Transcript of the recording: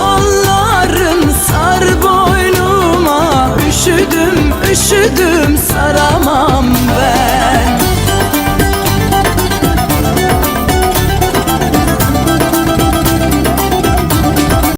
kollarım sar boynuma. Üşüdüm üşüdüm sar